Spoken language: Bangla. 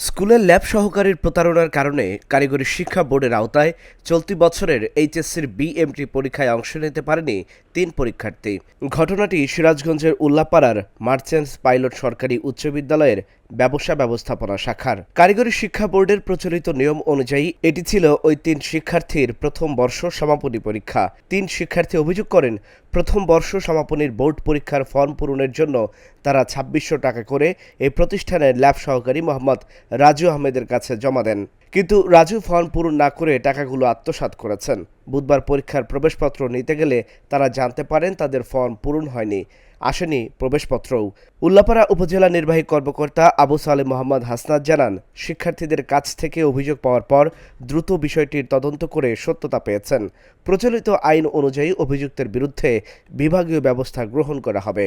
স্কুলের ল্যাব সহকারীর প্রতারণার কারণে কারিগরি শিক্ষা বোর্ডের আওতায় চলতি বছরের এইচএসসির বিএমটি পরীক্ষায় অংশ নিতে পারেনি তিন পরীক্ষার্থী। ঘটনাটি সিরাজগঞ্জের উল্লাপাড়ার মার্চেন্টস পাইলট সরকারি উচ্চ বিদ্যালয়ের ব্যবসা ব্যবস্থাপনা শাখার। কারিগরি শিক্ষা বোর্ডের প্রচলিত নিয়ম অনুযায়ী এটি ছিল ওই তিন শিক্ষার্থীর প্রথম বর্ষ সমাপনী পরীক্ষা। তিন শিক্ষার্থী অভিযোগ করেন, প্রথম বর্ষ সমাপনীর বোর্ড পরীক্ষার ফর্ম পূরণের জন্য তারা ছাব্বিশশো টাকা করে এই প্রতিষ্ঠানের ল্যাব সহকারী মোহাম্মদ রাজু আহমেদের কাছে জমা দেন। কিন্তু রাজু ফর্ম পূরণ না করে টাকাগুলো আত্মসাৎ করেছেন। বুধবার পরীক্ষার প্রবেশপত্র নিতে গেলে তারা জানতে পারেন তাদের ফর্ম পূরণ হয়নি। আসেনি প্রবেশপত্রও। উল্লাপাড়া উপজেলা নির্বাহী কর্মকর্তা আবু সালে মোহাম্মদ হাসনাত জানান, শিক্ষার্থীদের কাছ থেকে অভিযোগ পাওয়ার পর দ্রুত বিষয়টির তদন্ত করে সত্যতা পেয়েছেন। প্রচলিত আইন অনুযায়ী অভিযুক্তের বিরুদ্ধে বিভাগীয় ব্যবস্থা গ্রহণ করা হবে।